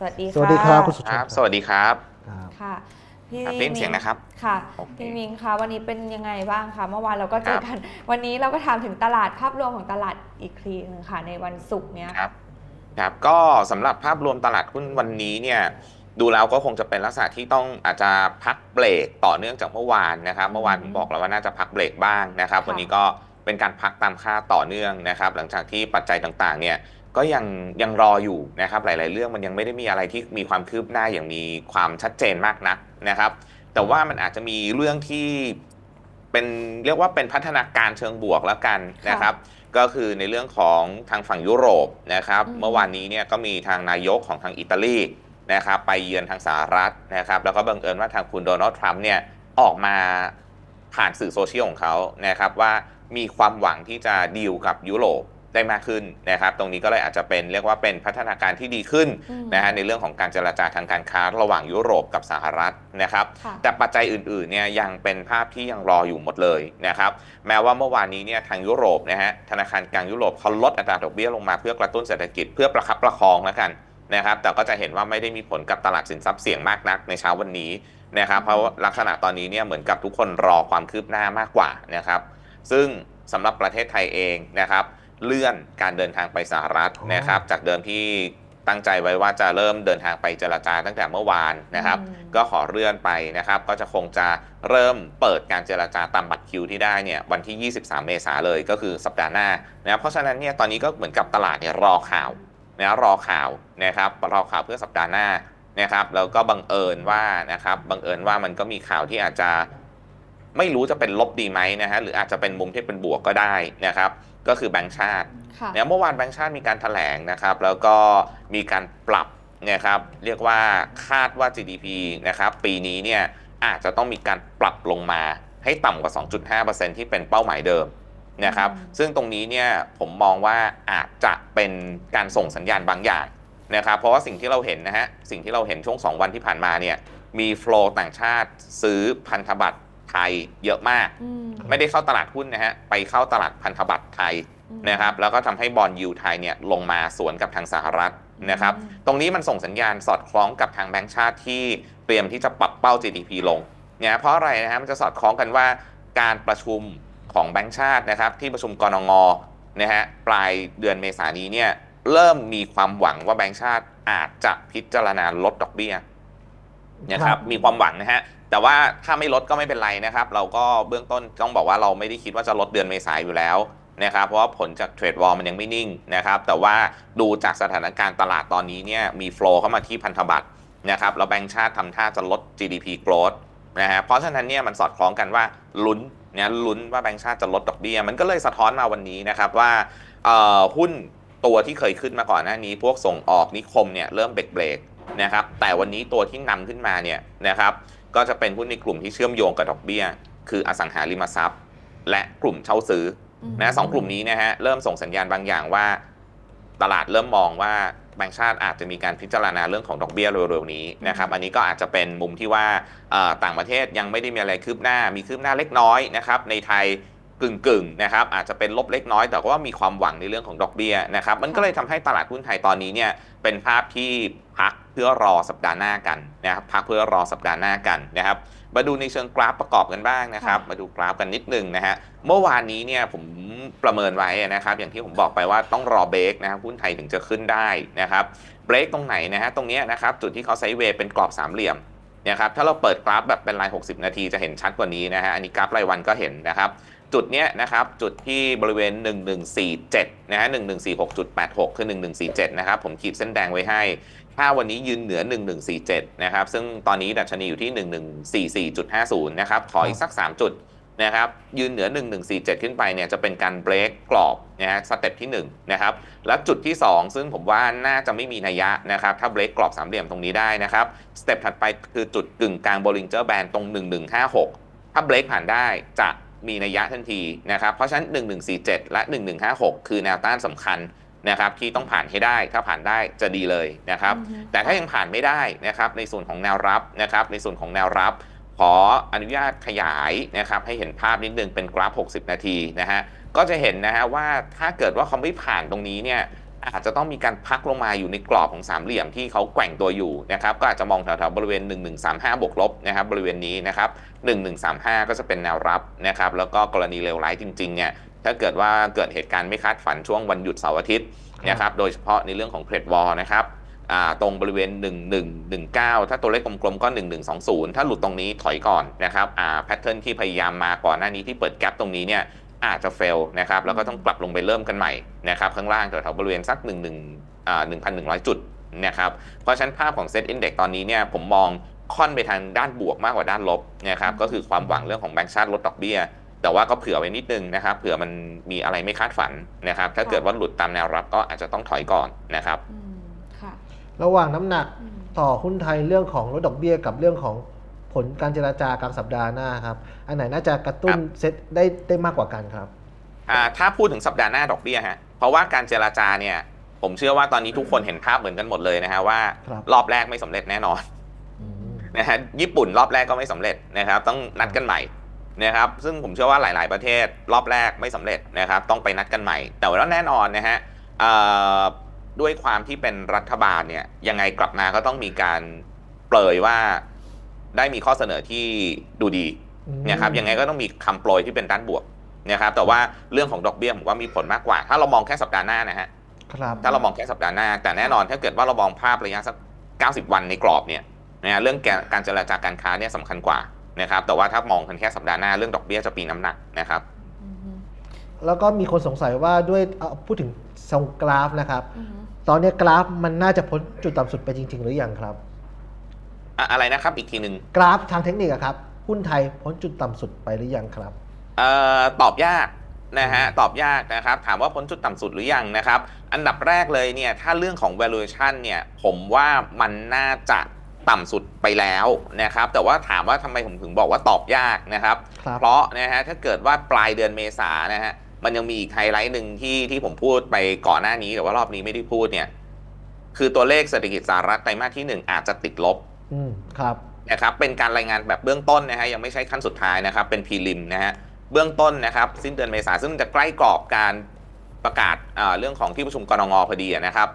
สวัสดีสวัสดีครับคุณสุชคารับ ติสวัสดีครับครับ ค่ะพี่ครับได้ยินเสียงนะครับ ค่ะโอเคพี่มิงคะวันนี้เป็นยังไงบ้างคะเมื่อวานเราก็เจอครับกัน วันนี้เราก็ถามถึงตลาดภาพรวมของตลาดอีกทีหนึงค่ะในวันศุกร์เนี้ย ครับ ครับ ก็สำหรับภาพรวมตลาดหุ้นวันนี้เนี่ย ดูแล้วก็คงจะเป็นลักษณะที่ต้องอาจจะพักเบรกต่อเนื่องจากเมื่อวานนะครับ เมื่อวานผมบอกแล้วว่าน่าจะพักเบรกบ้างนะครับวันนี้ก็เป็นการพักตามค่าต่อเนื่องนะครับ หลังจากที่ปัจจัยต่างๆ เนี่ย ก็ยังยังรออยู่นะครับหลาย ๆ เรื่องมันยังไม่ได้มีอะไรที่มีความคืบหน้าอย่างมีความชัดเจนมากนักนะครับ แต่ว่ามันอาจจะมีเรื่องที่เป็นเรียกว่าเป็นพัฒนาการเชิงบวกแล้วกันนะครับ ก็คือในเรื่องของทางฝั่งยุโรปนะครับอืมเมื่อวานนี้เนี่ยก็มีทางนายกของทางอิตาลีนะครับไปเยือนทางสหรัฐนะครับ แล้วก็บังเอิญว่าทางคุณโดนัลด์ทรัมป์เนี่ยออกมาผ่านสื่อโซเชียลของเขานะครับว่ามีความหวังที่จะดีลกับยุโรป ได้มากขึ้นนะครับ ตรงนี้ก็เลยอาจจะเป็นเรียกว่าเป็นพัฒนาการที่ดีขึ้นอืมนะฮะในเรื่องของการเจรจาทางการค้าระหว่างยุโรปกับสหรัฐนะครับค่ะแต่ปัจจัยอื่นๆเนี่ยยังเป็นภาพที่ยังรออยู่หมดเลยนะครับ แม้ว่าเมื่อวานนี้เนี่ยทางยุโรปนะฮะธนาคารกลางยุโรปเขาลดอัตราดอกเบี้ยลงมาเพื่อกระตุ้นเศรษฐกิจเพื่อประคับประคองแล้วกันนะครับแต่ก็จะเห็นว่าไม่ได้มีผลกับตลาดสินทรัพย์เสี่ยงมากนักในเช้าวันนี้นะครับเพราะว่าลักษณะตอนนี้เนี่ยเหมือนกับทุกคนรอความคืบหน้ามากกว่านะครับ ซึ่งสำหรับประเทศไทยเองนะครับ เลื่อนการเดินทางไปสหรัฐนะครับ จากเดิมที่ตั้งใจไว้ว่าจะเริ่มเดินทางไปเจรจาตั้งแต่เมื่อวานนะครับอืมก็ขอเลื่อนไปนะครับ ก็จะคงจะเริ่มเปิดการเจรจาตามบัตรคิวที่ได้เนี่ยวันที่ 23 เมษาเลยก็คือสัปดาห์หน้านะเพราะฉะนั้นเนี่ยตอนนี้ก็เหมือนกับตลาดเนี่ยรอข่าวนะรอข่าวนะครับรอข่าวเพื่อสัปดาห์หน้านะครับแล้วก็บังเอิญว่านะครับบังเอิญว่ามันก็มีข่าวที่อาจจะไม่รู้จะเป็นลบดีไหมนะฮะหรืออาจจะเป็นมุมที่เป็นบวกก็ได้นะครับ ก็คือแบงก์ชาติค่ะเนี่ยเมื่อวานแบงก์ชาติมีการถแถลงนะครับ แล้วก็มีการปรับนะครับเรียกว่าคาดว่า GDP นะครับปีนี้เนี่ยอาจจะต้องมีการปรับลงมาให้ต่ำกว่า 2.5%ที่เป็นเป้าหมายเดิมนะครับอืมซึ่งตรงนี้เนี่ยผมมองว่าอาจจะเป็นการส่งสัญญาณบางอย่างนะครับ เพราะว่าสิ่งที่เราเห็นนะฮะ สิ่งที่เราเห็นช่วง 2 วันที่ผ่านมาเนี่ย มีโฟลต่างชาติซื้อพันธบัตร ไทยเยอะมากอืมไม่ได้เข้าตลาดหุ้นนะฮะไปเข้าตลาดพันธบัตรไทยนะครับแล้วก็ทำให้บอลยูไทยเนี่ยลงมาสวนกับทางสหรัฐนะครับอืมตรงนี้มันส่งสัญญาณสอดคล้องกับทางแบงก์ชาติที่เตรียมที่จะปรับเป้า GDP ลงเนี่ยเพราะอะไรนะฮะมันจะสอดคล้องกันว่าการประชุมของแบงก์ชาตินะครับที่ประชุมกรงงนะฮะปลายเดือนเมษายนนี้เนี่ยเริ่มมีความหวังว่าแบงก์ชาติอาจจะพิจารณาลดดอกเบี้ยนะครับมีความหวังนะฮะ แต่ว่าถ้าไม่ลดก็ไม่เป็นไรนะครับ เราก็เบื้องต้นต้องบอกว่าเราไม่ได้คิดว่าจะลดเดือนเมษายนอยู่แล้วนะครับเพราะว่าผลจากเทรดวอลมันยังไม่นิ่งนะครับแต่ว่าดูจากสถานการณ์ตลาดตอนนี้เนี่ยมีโฟล์เข้ามาที่พันธบัตรนะครับแล้วแบงก์ชาติทำท่าจะลด GDP growth นะฮะเพราะฉะนั้นเนี่ยมันสอดคล้องกันว่าลุ้นเนี่ยลุ้นว่าแบงก์ชาติจะลดดอกเบี้ยมันก็เลยสะท้อนมาวันนี้นะครับว่าหุ้นตัวที่เคยขึ้นมาก่อนหน้านี้ พวกส่งออกนิคมเนี่ยเริ่มเบรกเบรกนะครับแต่วันนี้ตัวที่นำขึ้นมาเนี่ยนะครับ ก็จะเป็นหุ้นในกลุ่มที่เชื่อมโยงกับดอกเบี้ย คืออสังหาริมทรัพย์ และกลุ่มเช่าซื้ออืมนะสองกลุ่มนี้นะฮะเริ่มส่งสัญญาณบางอย่างว่า ตลาดเริ่มมองว่าแบงก์ชาติอาจจะมีการพิจารณาเรื่องของดอกเบี้ยเร็วๆนี้นะครับอันนี้ก็อาจจะเป็นมุมที่ว่าเอ่อต่างประเทศยังไม่ได้มีอะไรคืบหน้ามีคืบหน้าเล็กน้อยนะครับในไทย กึ่งๆนะครับอาจจะเป็นลบเล็กน้อย แต่ว่ามีความหวังในเรื่องของดอกเบี้ยนะครับมันก็เลยทำให้ตลาดหุ้นไทยตอนนี้เนี่ยเป็นภาพที่พักเพื่อรอสัปดาห์หน้ากันนะครับพักเพื่อรอสัปดาห์หน้ากันนะครับมาดูในเชิงกราฟประกอบกันบ้างนะครับ มาดูกราฟกันนิดนึงนะฮะเมื่อวานนี้เนี่ยผมประเมินไว้นะครับ อย่างที่ผมบอกไปว่าต้องรอเบรกนะครับหุ้นไทยถึงจะขึ้นได้นะครับเบรกตรงไหนนะฮะตรงนี้นะครับจุดที่เขาไซด์เวย์เป็นกรอบสามเหลี่ยมนะครับถ้าเราเปิดกราฟแบบเป็นราย 60 นาทีจะเห็นชัดกว่านี้นะฮะอันนี้กราฟรายวันก็เห็นนะครับ จุดเนี้ยนะครับจุดที่บริเวณ 1147นะฮะ1146.86 คือ 1147 นะครับ ผมขีดเส้นแดงไว้ให้ ถ้าวันนี้ยืนเหนือ 1147 นะครับ ซึ่งตอนนี้ดัชนีอยู่ที่ 1144.50 นะครับขออีกสัก 3 จุดนะครับยืนเหนือ 1147 ขึ้นไปเนี่ยจะเป็นการเบรกกรอบนะฮะสเต็ปที่1นะครับและจุดที่ 2 ซึ่งผมว่าน่าจะไม่มีนัยยะนะครับถ้าเบรกกรอบสามเหลี่ยมตรงนี้ได้นะครับสเต็ปถัดไปคือจุดกึ่งกลาง Bollinger Band ตรง 1156 ถ้าเบรกผ่านได้จะ มีนัยยะทันทีนะครับ เพราะฉะนั้น 1147 และ 1156 คือแนวต้านสำคัญนะครับที่ต้องผ่านให้ได้ถ้าผ่านได้จะดีเลยนะครับอืมแต่ถ้ายังผ่านไม่ได้นะครับในส่วนของแนวรับนะครับ ในส่วนของแนวรับ ขออนุญาตขยายนะครับให้เห็นภาพนิดนึงเป็นกราฟ 60 นาทีนะฮะก็จะเห็นนะฮะว่าถ้าเกิดว่าเขาไม่ผ่านตรงนี้เนี่ย อาจจะต้องมีการพักลงมาอยู่ในกรอบของสามเหลี่ยมที่เขาแกว่งตัวอยู่นะครับก็อาจจะมองแถวๆบริเวณ 1135 บวกลบนะครับบริเวณนี้นะครับ 1135 ก็จะเป็นแนวรับนะครับแล้วก็กรณีเลวร้ายจริงๆเนี่ยถ้าเกิดว่าเกิดเหตุการณ์ไม่คาดฝันช่วงวันหยุดเสาร์อาทิตย์นะครับโดยเฉพาะในเรื่องของเทรดวอลนะครับตรงบริเวณ 1119 ถ้าตัวเลขกลมๆก็ 1120 ถ้าหลุดตรงนี้ถอยก่อนนะครับแพทเทิร์นที่พยายามมาก่อนหน้านี้ที่เปิดแกลบตรงนี้เนี่ย อาจจะเฟลนะครับแล้วก็ต้องกลับลงไปเริ่มกันใหม่นะครับข้างล่างแถวๆบริเวณสัก11อ่า1,100 จุดนะครับเพราะฉะนั้นภาพของเซตอินเด็กตอนนี้เนี่ยผมมองค่อนไปทางด้านบวกมากกว่าด้านลบนะครับก็คือความหวังเรื่องของแบงก์ชาติลดดอกเบี้ย แต่ว่าก็เผื่อไว้นิดนึงนะครับเผื่อมันมีอะไรไม่คาดฝันนะครับถ้าเกิดว่าหลุดตามแนวรับก็อาจจะต้องถอยก่อนนะครับอืมค่ะระหว่างน้ำหนักอืมต่อหุ้นไทยเรื่องของลดดอกเบี้ยกับเรื่องของ ผลการเจราจากลางสัปดาห์หน้าครับ อันไหนน่าจะกระตุ้นครับเซ็ตได้ได้มากกว่ากันครับอ่าถ้าพูดถึงสัปดาห์หน้าดอกเบี้ยฮะเพราะว่าการเจราจาเนี่ย ผมเชื่อว่าตอนนี้ทุกคนเห็นภาพเหมือนกันหมดเลยนะฮะว่าครับรอบแรกไม่สำเร็จแน่นอนอืมนะฮะญี่ปุ่นรอบแรกก็ไม่สำเร็จนะครับ ต้องนัดกันใหม่นะครับซึ่งผมเชื่อว่าหลาย ๆ ประเทศรอบแรกไม่สำเร็จนะครับ ต้องไปนัดกันใหม่ แต่ว่าแน่นอนนะฮะเอ่อด้วยความที่เป็นรัฐบาลเนี่ยยังไงกลับมาก็ต้องมีการเปรยว่า ได้มีข้อเสนอที่ดูดีนะครับยังไงก็ต้องมีคำโปรยที่เป็นด้านบวกนะครับแต่ว่าเรื่องของดอกเบี้ยผมว่ามีผลมากกว่า ถ้าเรามองแค่สัปดาห์หน้านะฮะครับถ้าเรามองแค่สัปดาห์หน้า แต่แน่นอนถ้าเกิดว่าเรามองภาพระยะสัก 90 วันในกรอบเนี่ยนะฮะเรื่องการการเจรจาการค้าเนี่ยสำคัญกว่านะครับแต่ว่าถ้ามองกันแค่สัปดาห์หน้าเรื่องดอกเบี้ยจะปีน้ำหนักนะครับอืมอืมแล้วก็มีคนสงสัยว่าด้วยเอ่อพูดถึงทรงกราฟนะครับอืมตอนนี้กราฟมันน่าจะพ้นจุดต่ำสุดไปจริง ๆ หรือยังครับ อะอะไรนะครับอีกทีหนึ่งกราฟทางเทคนิคอะครับ หุ้นไทยพ้นจุดต่ำสุดไปหรือยังครับ เอ่อตอบยากนะฮะตอบยากนะครับถามว่าพ้นจุดต่ำสุดหรือยังนะครับ อันดับแรกเลยเนี่ยถ้าเรื่องของ valuation เนี่ยผมว่ามันน่าจะต่ำสุดไปแล้วนะครับแต่ว่าถามว่าทำไมผมถึงบอกว่าตอบยากนะครับ ครับ เพราะนะฮะถ้าเกิดว่าปลายเดือนเมษานะฮะมันยังมีอีกไฮไลท์หนึ่งที่ที่ผมพูดไปก่อนหน้านี้แต่ว่ารอบนี้ไม่ได้พูดเนี่ยคือตัวเลขเศรษฐกิจสหรัฐไตรมาสที่หนึ่งอาจจะติดลบอืม ครับนะครับเป็นการรายงานแบบเบื้องต้นนะฮะยังไม่ใช่ขั้นสุดท้ายนะครับ เป็นพรีลิมนะฮะเบื้องต้นนะครับสิ้นเดือนเมษาซึ่งจะใกล้กรอบการประกาศอ่าเรื่องของที่ประชุมกรงงพอดีอะนะครับ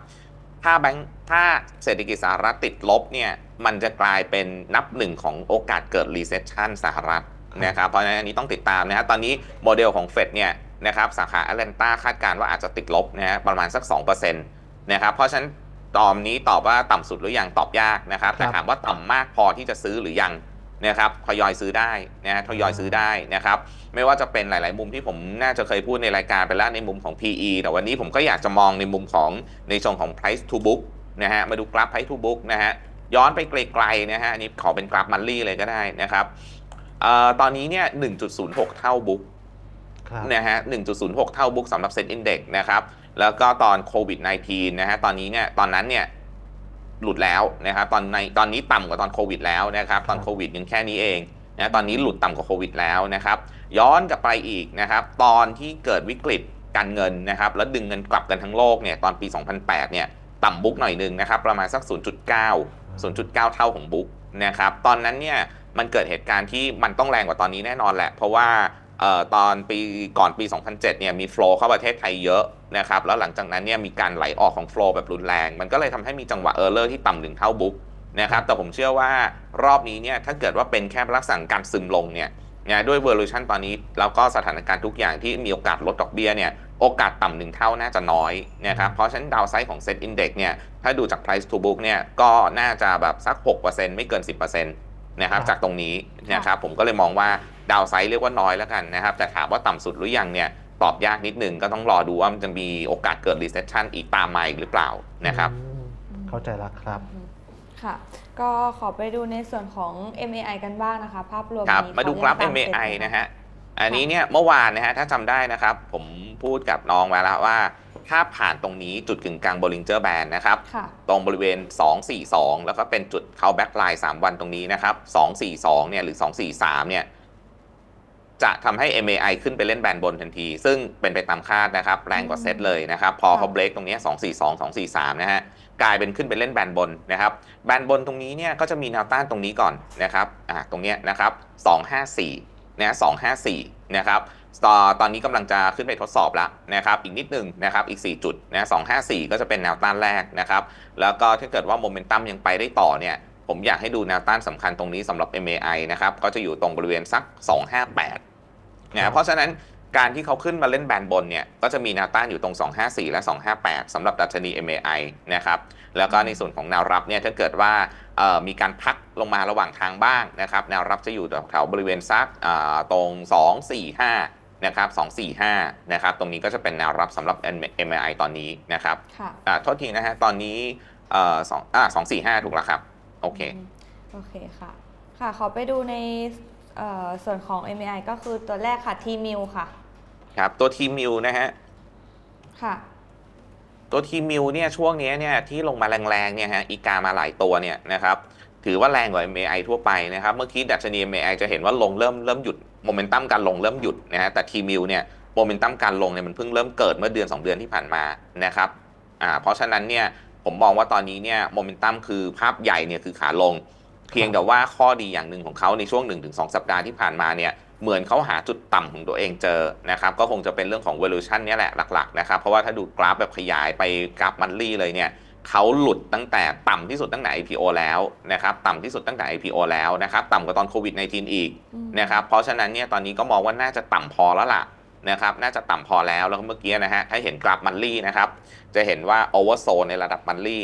ถ้าแบงค์ถ้าเศรษฐกิจสหรัฐติดลบเนี่ยมันจะกลายเป็นนับหนึ่งของโอกาสเกิด recession สหรัฐนะครับเพราะฉะนั้นอันนี้ต้องติดตามนะฮะตอนนี้โมเดลของเฟดเนี่ยนะครับสาขาแอตแลนตาคาดการณ์ว่าอาจจะติดลบนะฮะประมาณสัก 2%นะครับเพราะฉะนั้น ตอนนี้ตอบว่าต่ำสุดหรือยังตอบยากนะครับแต่ครับถามว่าต่ำมากพอที่จะซื้อหรือยังนะครับทยอยซื้อได้นะฮะทยอยซื้อได้นะครับ ไม่ว่าจะเป็นหลาย ๆ มุมที่ผมน่าจะเคยพูดในรายการไปแล้วในมุมของ PE แต่วันนี้ผมก็อยากจะมองในมุมของในช่วงของ price to book นะฮะมาดูกราฟ price to book นะฮะย้อนไปไกล ๆ นะฮะอันนี้ขอเป็นกราฟมันลี่เลยก็ได้นะครับเอ่อตอนนี้เนี่ย 1.06 เท่า book ครับนะฮะ 1.06 เท่า book สำหรับ Set Index นะครับ แล้วก็ตอนโควิด -19 นะฮะตอนนี้เนี่ยตอนนั้นเนี่ยหลุดแล้วนะครับตอนในตอนนี้ต่ำกว่าตอนโควิดแล้วนะครับตอนโควิดยังแค่นี้เองนะตอนนี้หลุดต่ำกว่าโควิดแล้วนะครับย้อนกลับไปอีกนะครับตอนที่เกิดวิกฤตการเงินนะครับแล้วดึงเงินกลับกันทั้งโลกเนี่ยตอนปี 2008เนี่ยต่ำบุ๊กหน่อยหนึ่งนะครับประมาณสัก 0.9 0.9 เท่าของบุ๊กนะครับตอนนั้นเนี่ยมันเกิดเหตุการณ์ที่มันต้องแรงกว่าตอนนี้แน่นอนแหละ เพราะว่า ตอนปีก่อนปี 2007 เนี่ยมีโฟลเข้าประเทศไทยเยอะนะครับแล้วหลังจากนั้นเนี่ยมีการไหลออกของโฟลแบบรุนแรง มันก็เลยทำให้มีจังหวะเออร์เลอร์ที่ต่ำถึงเท่าบุ๊กนะครับแต่ผมเชื่อว่ารอบนี้เนี่ยถ้าเกิดว่าเป็นแค่ลักษณะการซึมลงเนี่ยนะด้วย valuation ตอนนี้แล้วก็สถานการณ์ทุกอย่างที่มีโอกาสลดดอกเบี้ยเนี่ยโอกาสต่ำหนึ่งเท่าน่าจะน้อยนะครับเพราะฉะนั้นดาวไซด์ของ Set Index เนี่ยถ้าดูจาก price to book เนี่ยก็น่าจะแบบสัก 6%ไม่เกิน 10% นะครับครับจากตรงนี้นะครับผมก็เลยมองว่าดาวไซด์เรียกว่าน้อยแล้วกันนะครับแต่ถามว่าต่ำสุดหรือยังเนี่ยตอบยากนิดนึงก็ต้องรอดูว่ามันจะมีโอกาสเกิด recession อีกตามมาอีกหรือเปล่านะครับอืมเข้าใจแล้วครับอืมค่ะ ก็ขอไปดูในส่วนของ MAI กันบ้างนะคะ ภาพรวมครับวันนี้มาดูขกราฟออนุญตต MAI เซ็ตนะฮะ อันนี้เนี่ยเมื่อวานนะฮะถ้าจำได้นะครับ ผมพูดกับน้องไว้แล้วว่า ถ้าผ่านตรงนี้จุดกึ่งกลาง Bollinger Band นะครับ ค่ะ ตรงบริเวณ 242 แล้วก็เป็นจุดเข้าแบ็คไลน์3วันตรงนี้นะครับ 242 เนี่ยหรือ 243 เนี่ย จะทำให้ MAI ขึ้นไปเล่นแบนบนทันที ซึ่งเป็นไปตามคาดนะครับ แรงกว่าเซตเลยนะครับ พอเขาเบรกตรงเนี้ย242 243 นะฮะ กลายเป็นขึ้นไปเล่นแบนบนนะครับ แบนบนตรงนี้เนี่ยก็จะมีแนวต้านตรงนี้ก่อนนะครับ อ่า ตรงเนี้ยนะครับ 254 นะ254นะครับตอตอนนี้กำลังจะขึ้นไปทดสอบแล้วนะครับ อีกนิดหนึ่งนะครับ อีก 4 จุดนะ254 ก็จะเป็นแนวต้านแรกนะครับ แล้วก็ถ้าเกิดว่าโมเมนตัมยังไปได้ต่อเนี่ยผมอยากให้ดูแนวต้านสำคัญตรงนี้สำหรับ MAI นะครับ ก็จะอยู่ตรงบริเวณสัก 258นะเพราะฉะนั้นการที่เขาขึ้นมาเล่นแบนบนเนี่ย ก็จะมีแนวต้านอยู่ตรง 254 และ 258สำหรับดัชนี MAI นะครับ แล้วก็ในส่วนของแนวรับเนี่ย ถ้าเกิดว่าเอ่อมีการพัก ลงมาระหว่างทางบ้างนะครับแนวรับจะอยู่แถวๆบริเวณซักอ่าตรง 245นะครับ245นะครับตรงนี้ก็จะเป็นแนวรับสำหรับ MAI ตอนนี้นะครับค่ะอ่าโทษทีนะฮะตอนนี้เอ่อสองอ่า245ถูกแล้วครับ โอเคมโอเคค่ะ ค่ะ ขอไปดูในเอ่อส่วนของ MAI ก็คือตัวแรกค่ะ t m i l ค่ะ ครับ ตัวทีมิวนะฮะ ค่ะ ตัวทีมิวเนี่ยช่วงนี้เนี่ยที่ลงมาแรงๆเนี่ยฮะอีกามาหลายตัวเนี่ยนะครับ ถือว่าแรงกว่า MAI ทั่วไปนะครับ เมื่อกี้ดัชนี MAI จะเห็นว่าลงเริ่มเริ่มหยุดโมเมนตัมการลงเริ่มหยุดนะฮะแต่ทีมิวเนี่ยโมเมนตัมการลงเนี่ยมันเพิ่งเริ่มเกิดเมื่อเดือน 2 เดือนที่ผ่านมานะครับอ่าเพราะฉะนั้นเนี่ยผมมองว่าตอนนี้เนี่ยโมเมนตัมคือภาพใหญ่เนี่ยคือขาลง เพียงแต่ว่าข้อดีอย่างหนึ่งของเขาในช่วง 1-2 สัปดาห์ที่ผ่านมาเนี่ยเหมือนเขาหาจุดต่ำของตัวเองเจอนะครับก็คงจะเป็นเรื่องของ valuation นี่แหละหลักๆนะครับเพราะว่าถ้าดูกราฟแบบขยายไปกราฟมันลี่เลยเนี่ย เขาหลุดตั้งแต่ต่ำที่สุดตั้งแต่ IPO แล้วนะครับต่ำที่สุดตั้งแต่ IPO แล้วนะครับต่ำกว่าตอนโควิด -19 อีกอืมนะครับเพราะฉะนั้นเนี่ยตอนนี้ก็มองว่าน่าจะต่ำพอแล้วล่ะนะครับน่าจะต่ำพอแล้วแล้วเมื่อกี้นะฮะถ้าเห็นกราฟมันลี่นะครับจะเห็นว่า oversold ในระดับมันลี่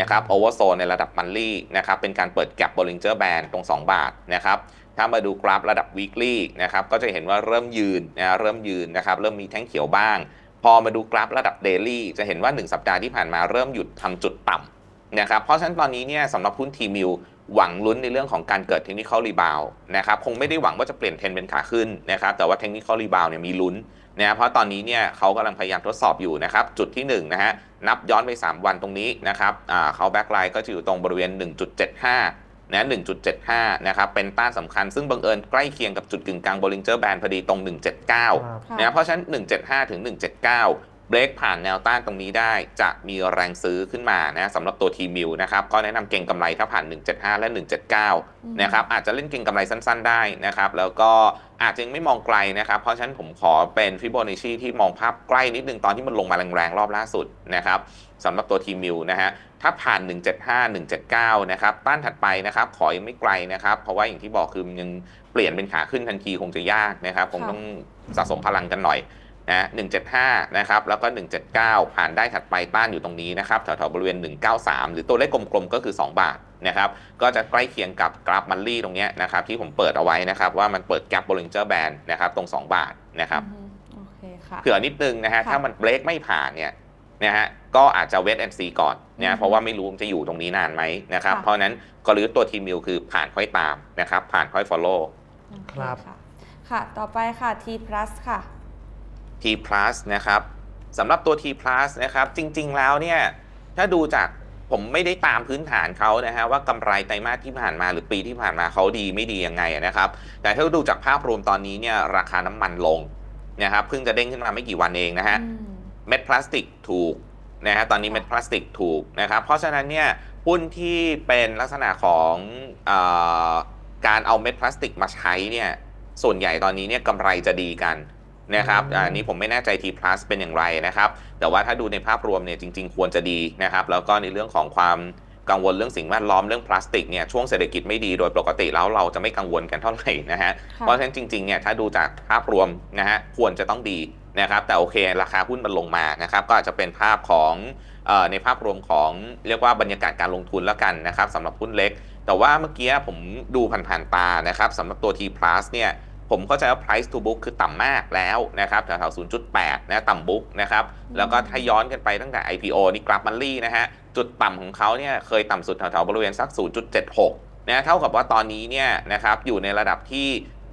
นะครับโอเวอร์โซนในระดับมันลี่นะครับเป็นการเปิดแก็บบ o ลิงเจอร์แบนตรง 2 บาทนะครับถ้ามาดูกราฟระดับ weekly นะครับก็จะเห็นว่าเริ่มยืนนะเริ่มยืนนะครับเริ่มมีแท่งเขียวบ้าง พอมาดูกราฟระดับ daily จะเห็นว่า 1 สัปดาห์ที่ผ่านมาเริ่มหยุดทำจุดต่ำนะครับเพราะฉะนั้นตอนนี้เนี่ยสำหรับหุ้นทีมิวหวังลุ้นในเรื่องของการเกิดเทคนิคอลรีบาวนะครับคงไม่ได้หวังว่าจะเปลี่ยนเทรนเป็นขาขึ้นนะครับแต่ว่าเทคนิคอลรีบาวเนี่ยมีลุ้นนะเพราะตอนนี้เนี่ยเขากำลังพยายามทดสอบอยู่นะครับจุดที่1นงนะฮะนับย้อนไป 3 วันตรงนี้นะครับอ่าเขาแบ็กไลน์ก็จะอยู่ตรงบริเวณ 1.75 นะ1.75 นะครับ เป็นต้านสำคัญ ซึ่งบังเอิญใกล้เคียงกับจุดกึ่งกลาง Bollinger Band พอดีตรง 179ครับค่ะนะ เพราะฉะนั้น 175 ถึง 179 เบรกผ่านแนวต้านตรงนี้ได้ จะมีแรงซื้อขึ้นมานะสำหรับตัวทีมิวนะครับก็แนะนำเก็งกำไรถ้าผ่าน 175 และ 179 นะครับอาจจะเล่นเก็งกำไรสั้น ๆ ได้นะครับแล้วก็อาจจะยังไม่มองไกลนะครับ เพราะฉะนั้นผมขอเป็นฟิโบนัชชีที่มองภาพใกล้นิดนึงตอนที่มันลงมาแรงๆ รอบล่าสุดนะครับสำหรับตัวทีมิวนะฮะถ้าผ่าน 175 179 นะครับต้านถัดไปนะครับ ขอยังไม่ไกลนะครับ เพราะว่าอย่างที่บอกคือยังเปลี่ยนเป็นขาขึ้นทันทีคงจะยากนะครับ คงต้องสะสมพลังกันหน่อย นะ175 นะครับ แล้วก็ 179 ผ่านได้ถัดไปต้านอยู่ตรงนี้นะครับ แถวๆบริเวณ 193 หรือตัวเลขกลมๆ ก็คือ 2 บาทนะครับ ก็จะใกล้เคียงกับกราฟมันลี่ตรงเนี้ยนะครับ ที่ผมเปิดเอาไว้นะครับ ว่ามันเปิดแก p บ o ลิงเจอร์แบนนะครับ ตรง 2 บาทนะครับอืมโอเคค่ะเผื่อนิดนึงนะฮะค่ะถ้ามันเบรกไม่ผ่านเนี่ยนะฮะก็อาจจะเวทแอนซีก่อนอืนะมเพราะว่าไม่รู้มันจะอยู่ตรงนี้นานไหมนะครับค่ะเพราะฉะนั้นกลยุทธ์ตัวทีมิวคือผ่านค่อยตามนะครับ ผ่านค่อย follow โอเครับะค่ะ ต่อไปค่ะ T plus ค่ะ T plus นะครับสำหรับตัว T plus นะครับ จริง ๆ แล้วเนี่ย ถ้าดูจากผมไม่ได้ตามพื้นฐานเขานะฮะว่ากำไรไตรมาสที่ผ่านมาหรือปีที่ผ่านมาเขาดีไม่ดียังไงนะครับ แต่ถ้าดูจากภาพรวมตอนนี้เนี่ยราคาน้ำมันลงนะครับเพิ่งจะเด้งขึ้นมาไม่กี่วันเองนะฮะอืมเม็ดพลาสติกถูกนะฮะตอนนี้ค่ะเม็ดพลาสติกถูกนะครับ เพราะฉะนั้นเนี่ยหุ้นที่เป็นลักษณะของเออการเอาเม็ดพลาสติกมาใช้เนี่ยส่วนใหญ่ตอนนี้เนี่ยกำไรจะดีกัน นะครับอืมอันนี้ผมไม่แน่ใจ T plus เป็นอย่างไรนะครับ แต่ว่าถ้าดูในภาพรวมเนี่ยจริง ๆ ควรจะดีนะครับ แล้วก็ในเรื่องของความกังวลเรื่องสิ่งแวดล้อมเรื่องพลาสติกเนี่ยช่วงเศรษฐกิจไม่ดีโดยปกติแล้วเราจะไม่กังวลกันเท่าไหร่นะฮะค่ะเพราะฉะนั้นจริงๆเนี่ยถ้าดูจากภาพรวมนะฮะควรจะต้องดีนะครับ แต่โอเค ราคาหุ้นมันลงมานะครับ ก็อาจจะเป็นภาพของเออในภาพรวมของเรียกว่าบรรยากาศการลงทุนแล้วกันนะครับสำหรับหุ้นเล็ก แต่ว่าเมื่อกี้ผมดูผ่านๆตานะครับสำหรับตัว T plus เนี่ย ผมเข้าใจว่า price to book คือต่ำมากแล้วนะครับแถวๆ0.8 นะต่ำ book นะครับ แล้วก็ถ้าย้อนกันไปตั้งแต่ IPO นี่กราฟมันลี่นะฮะ จุดต่ำของเขาเนี่ยเคยต่ำสุดแถวๆบริเวณสัก 0.76 นะเท่ากับว่าตอนนี้เนี่ยนะครับอยู่ในระดับที่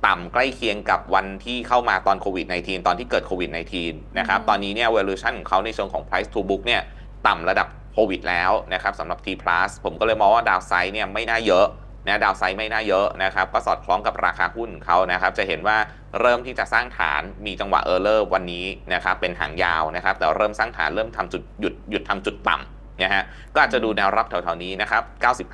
ต่ำใกล้เคียงกับวันที่เข้ามาตอนโควิด -19 ตอนที่เกิดโควิด -19 นะครับอืมตอนนี้เนี่ย valuation ของเขาในเชิงของ price to book เนี่ยต่ำระดับโควิดแล้วนะครับสำหรับ T plus ผมก็เลยมองว่าดาวไซด์เนี่ยไม่น่าเยอะ นะดาวไซด์ไม่น่าเยอะนะครับก็สอดคล้องกับราคาหุ้นเขานะครับจะเห็นว่าเริ่มที่จะสร้างฐานมีจังหวะเออร์เลอร์วันนี้นะครับเป็นหางยาวนะครับแต่เริ่มสร้างฐานเริ่มทำจุดหยุดหยุดทำจุดต่ำนะฮะก็อาจจะดูแนวรับแถวๆนี้นะครับ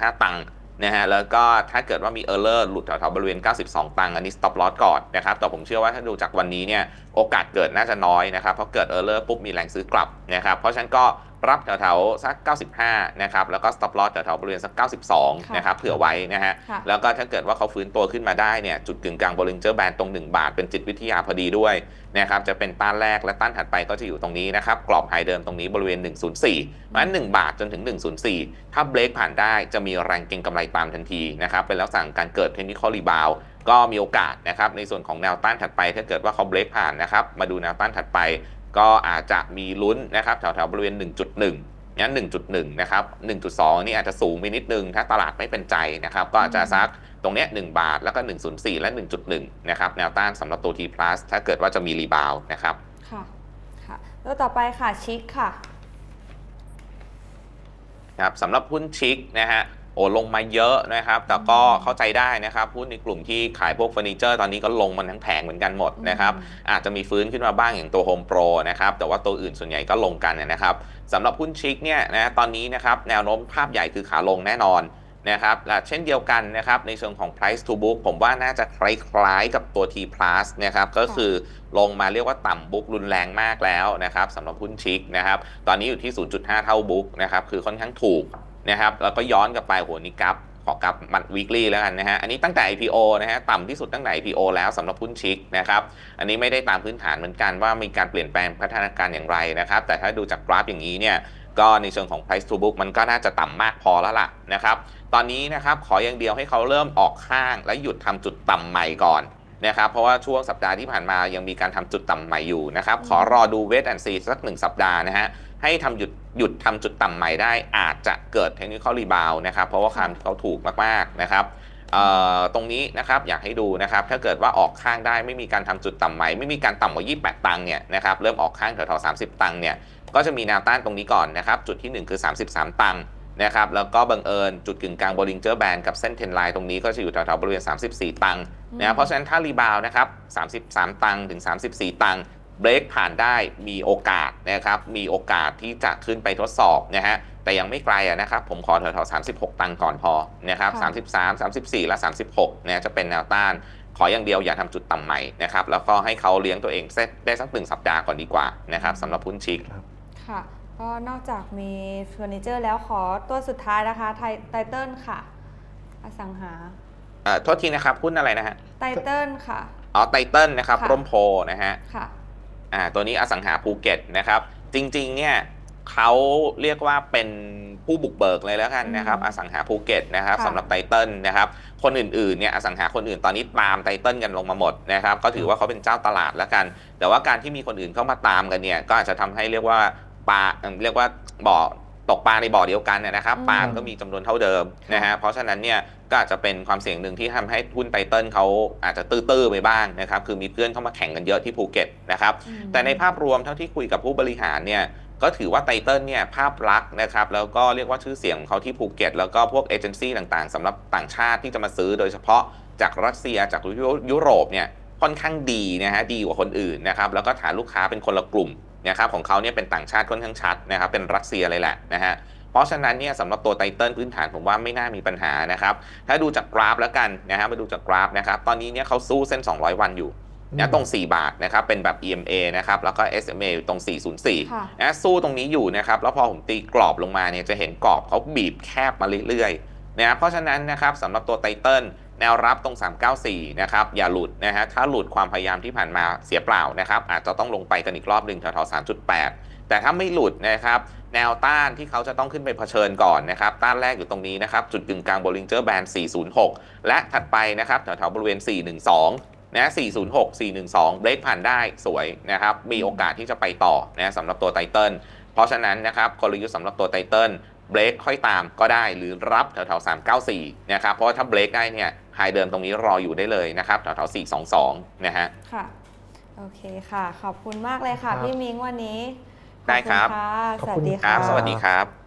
95 ตังค์นะฮะแล้วก็ถ้าเกิดว่ามีเออร์เลอร์หลุดแถวๆบริเวณ 92 ตังค์อันนี้ stop loss ก่อนนะครับแต่ผมเชื่อว่าถ้าดูจากวันนี้เนี่ยโอกาสเกิดน่าจะน้อยนะครับเพราะเกิดเออร์เลอร์ปุ๊บมีแรงซื้อกลับนะครับเพราะฉะนั้นก็ รับแถวๆสัก 95 นะครับ แล้วก็ stop loss แถวๆบริเวณสัก 92ค่ะนะครับ เผื่อไว้นะฮะค่ะแล้วก็ถ้าเกิดว่าเขาฟื้นตัวขึ้นมาได้เนี่ย จุดกึ่งกลาง Bollinger Band ตรง 1 บาท เป็นจิตวิทยาพอดีด้วยนะครับ จะเป็นต้านแรกและต้านถัดไปก็จะอยู่ตรงนี้นะครับ กรอบไฮเดิมตรงนี้บริเวณ 104เพราะฉะนั้น1บาทจนถึง 104 ถ้าเบรกผ่านได้จะมีแรงเก็งกำไรตามทันทีนะครับเป็นลักษณะของการเกิดเทคนิคอลรีบาวก็มีโอกาสนะครับในส่วนของแนวต้านถัดไปถ้าเกิดว่าเขาเบรกผ่านนะครับมาดูแนวต้านถัดไป ก็อาจจะมีลุ้นนะครับแถวๆบริเวณ 1.1งั้น1.1 นะครับ 1.2 นี่อาจจะสูงไปนิดนึง ถ้าตลาดไม่เป็นใจนะครับ ก็อาจจะซักตรงเนี้ย1บาทแล้วก็ 104 และ 1.1 นะครับ แนวต้านสำหรับตัว T plus ถ้าเกิดว่าจะมีรีบาวด์นะครับ ค่ะค่ะตัวต่อไปค่ะชิคค่ะ ครับสำหรับหุ้นชิคนะฮะ โอ้ลงมาเยอะนะครับ แต่ก็เข้าใจได้นะครับหุ้นในกลุ่มที่ขายพวกเฟอร์นิเจอร์ตอนนี้ก็ลงมันทั้งแผงเหมือนกันหมดนะครับอาจจะมีฟื้นขึ้นมาบ้างอย่างตัว Home Pro นะครับแต่ว่าตัวอื่นส่วนใหญ่ก็ลงกันนะครับสำหรับหุ้นชิคเนี่ยนะตอนนี้นะครับแนวโน้มภาพใหญ่คือขาลงแน่นอนนะครับและเช่นเดียวกันนะครับในเชิงของ price to book ผมว่าน่าจะคล้ายๆกับตัว T plus นะครับก็คือลงมาเรียกว่าต่ำบุ๊กรุนแรงมากแล้วนะครับสำหรับหุ้นชิคนะครับตอนนี้อยู่ที่ 0.5 เท่าบุ๊กนะครับคือค่อนข้างถูก นะครับแล้วก็ย้อนกลับไปโหนี่กราฟขอกราฟมันวีคลี่แล้วกันนะฮะ อันนี้ตั้งแต่ IPO นะฮะต่ำที่สุดตั้งแต่ IPO แล้วสำหรับหุ้นชิคนะครับ อันนี้ไม่ได้ตามพื้นฐานเหมือนกันว่ามีการเปลี่ยนแปลงพัฒนาการอย่างไรนะครับ แต่ถ้าดูจากกราฟอย่างนี้เนี่ย ก็ในเชิงของ price to book มันก็น่าจะต่ำมากพอแล้วล่ะนะครับ ตอนนี้นะครับขออย่างเดียวให้เขาเริ่มออกข้าง และหยุดทำจุดต่ำใหม่ก่อนนะครับ เพราะว่าช่วงสัปดาห์ที่ผ่านมายังมีการทำจุดต่ำใหม่อยู่นะครับ ขอรอดูเวทแอนซีสักหนึ่งสัปดาห์นะฮะ ให้ทำหยุดหยุดทำจุดต่ำใหม่ได้อาจจะเกิดเทคนิคอลรีบาวนะครับ เพราะว่าคำที่เขาถูกมากๆนะครับตรงนี้นะครับอยากให้ดูนะครับถ้าเกิดว่าออกข้างได้ไม่มีการทำจุดต่ำใหม่ ไม่มีการต่ำกว่า 28 ตังค์เนี่ยนะครับเริ่มออกข้างแถวๆ30 ตังค์เนี่ยก็จะมีแนวต้านตรงนี้ก่อนนะครับจุดที่ 1 คือ 33 ตังค์นะครับแล้วก็บังเอิญจุดกึ่งกลางบริงเจอร์แบนกับเส้นเทนไลน์ตรงนี้ก็จะอยู่แถวๆบริเวณ 34 ตังค์นะครับเพราะฉะนั้นถ้ารีบาวนะครับ33 ตังค์ถึง 34 ตังค์ เบรกผ่านได้มีโอกาสนะครับ มีโอกาสที่จะขึ้นไปทดสอบนะฮะ แต่ยังไม่ไกลอะนะครับ ผมขอแถวๆ36 ตังค์ก่อนพอนะครับค่ะ33 34 และ 36เนี่ยจะเป็นแนวต้าน ขออย่างเดียวอย่าทำจุดต่ำใหม่นะครับ แล้วก็ให้เขาเลี้ยงตัวเองเซตได้สักหนึ่งสัปดาห์ก่อนดีกว่านะครับสำหรับหุ้นชิคค่ะก็นอกจากมีเฟอร์นิเจอร์แล้วขอตัวสุดท้ายนะคะไทไตเติลค่ะ อสังหาเอ่อโทษทีนะครับหุ้นอะไรนะฮะไตเติลค่ะอ๋อไตเติลนะครับค่ะร่มโพนะฮะค่ะ อ่าตัวนี้อสังหาภูเก็ตนะครับ จริงๆเนี่ยเขาเรียกว่าเป็นผู้บุกเบิกเลยแล้วกันนะครับอืมอสังหาภูเก็ตนะครับค่ะสำหรับไตเติลนะครับ คนอื่นๆเนี่ยอสังหาคนอื่นตอนนี้ตามไตเติลกันลงมาหมดนะครับ ก็ถือว่าเขาเป็นเจ้าตลาดแล้วกัน แต่ว่าการที่มีคนอื่นเข้ามาตามกันเนี่ยก็อาจจะทำให้เรียกว่าปลาเอิ่มเรียกว่าบ่อ ตกปลาในบ่อเดียวกันเนยนะครับอืมปลาก็มีจำนวนเท่าเดิมนะฮะเพราะฉะนั้นเนี่ยก็อาจจะเป็นความเสี่ยงหนึ่งที่ทำให้หุ้นไตเติลเขาอาจจะตื้อๆไปบ้างนะครับคือมีเพื่อนเข้ามาแข่งกันเยอะที่ภูเก็ตนะครับอืมแต่ในภาพรวมเท่าที่คุยกับผู้บริหารเนี่ยก็ถือว่าไตเติลเนี่ยภาพลักษณ์นะครับแล้วก็เรียกว่าชื่อเสียงของเขาที่ภูเก็ต แล้วก็พวกเอเจนซี่ต่างๆสำหรับต่างชาติที่จะมาซื้อโดยเฉพาะจากรัสเซียจากยุยุโรปเนี่ยค่อนข้างดีนะฮะดีกว่าคนอื่นนะครับแล้วก็ฐานลูกค้าเป็นคนละกลุ่ม นะครับของเขาเนี่ยเป็นต่างชาติค่อนข้างชัดนะครับเป็นรัสเซียเลยแหละนะฮะเพราะฉะนั้นเนี่ยสำหรับตัวไตเติลพื้นฐานผมว่าไม่น่ามีปัญหานะครับถ้าดูจากกราฟแล้วกันนะฮะมาดูจากกราฟนะครับตอนนี้เนี่ยเขาสู้เส้น 200 วันอยู่นะตรง 4 บาทนะครับเป็นแบบ EMA นะครับแล้วก็ SMA อยู่ตรง 404ค่ะนะสู้ตรงนี้อยู่นะครับแล้วพอผมตีกรอบลงมาเนี่ยจะเห็นกรอบเขาบีบแคบมาเรื่อยๆนะเพราะฉะนั้นนะครับสำหรับตัวไตเติล แนวรับตรง 394 นะครับ อย่าหลุดนะฮะ ถ้าหลุดความพยายามที่ผ่านมาเสียเปล่านะครับ อาจจะต้องลงไปกันอีกรอบหนึ่งแถวๆ3.8 แต่ถ้าไม่หลุดนะครับ แนวต้านที่เขาจะต้องขึ้นไปเผชิญก่อนนะครับ ต้านแรกอยู่ตรงนี้นะครับ จุดกึ่งกลาง Bollinger Band 406 และถัดไปนะครับแถวๆบริเวณ 412นะ406 412 เบรกผ่านได้สวยนะครับ มีโอกาสที่จะไปต่อนะสำหรับตัวไตเติลเพราะฉะนั้นนะครับกลยุทธ์สำหรับตัวไตเติล เบรกค่อยตามก็ได้หรือรับแถวๆ394นะครับเพราะว่าถ้าเบรกได้เนี่ยไฮเดิมตรงนี้รออยู่ได้เลยนะครับแถวๆ422นะฮะค่ะโอเคค่ะ ขอบคุณมากเลยค่ะครับพี่มิงวันนี้ได้ครับ ขอณค่ะขอบสวัคุสณดีครัค่ะบสวัสดีครับ